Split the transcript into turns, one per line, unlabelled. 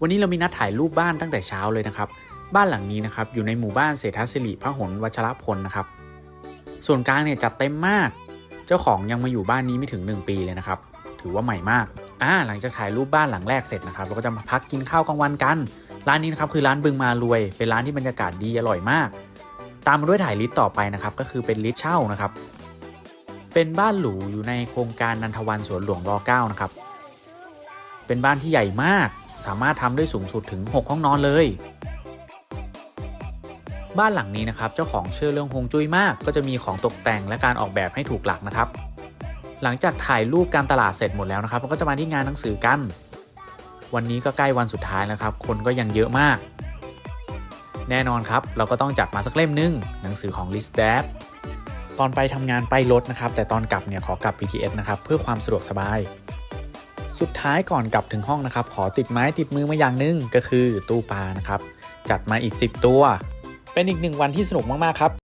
วันนี้เรามีนัดถ่ายรูปบ้านตั้งแต่เช้าเลยนะครับ บ้านหลังนี้นะครับอยู่ในหมู่บ้านเศรษฐศิริพหลวัชรพลนะครับ ส่วนกลางเนี่ยจัดเต็มมาก เจ้าของยังมาอยู่บ้านนี้ไม่ถึง 1 ปีเลยนะครับ ถือว่าใหม่มาก อ่าหลังจากถ่ายรูปบ้านหลังแรกเสร็จนะครับ เราก็จะมาพักกินข้าวกลางวันกัน ร้านนี้นะครับคือร้านบึงมารวย เป็นร้านที่บรรยากาศดีอร่อยมาก ตามมาด้วยถ่ายลิสต์ต่อไปนะครับ ก็คือเป็นลิสต์เช่านะครับ เป็นบ้านหรูอยู่ในโครงการนันทวันสวนหลวงร 9 นะครับ เป็นบ้านที่ใหญ่มาก สามารถทำได้สูงสุดถึง 6 ห้องนอนเลย บ้านหลังนี้นะครับเจ้าของเชื่อเรื่องฮวงจุ้ยมาก ก็จะมีของตกแต่งและการออกแบบให้ถูกหลักนะครับ หลังจากถ่ายรูปการตลาดเสร็จหมดแล้วนะครับเราก็จะมาที่งานหนังสือกัน วันนี้ก็ใกล้วันสุดท้ายแล้วครับ คนก็ยังเยอะมาก แน่นอนครับ เราก็ต้องจัดมาสักเล่มหนึงหนังสือของ List Dad ตอนไปทำงานไปรถนะครับ แต่ตอนกลับเนี่ยขอกลับ BTS นะครับ เพื่อความสะดวกสบาย สุดท้ายก่อนกลับถึงห้องนะครับ ขอติดไม้ติดมือมาอย่างหนึงก็คือตู้ปลานะครับ จัดมาอีก 10 ตัว เป็นอีกหนึ่งวันที่สนุกมาก ๆ ครับ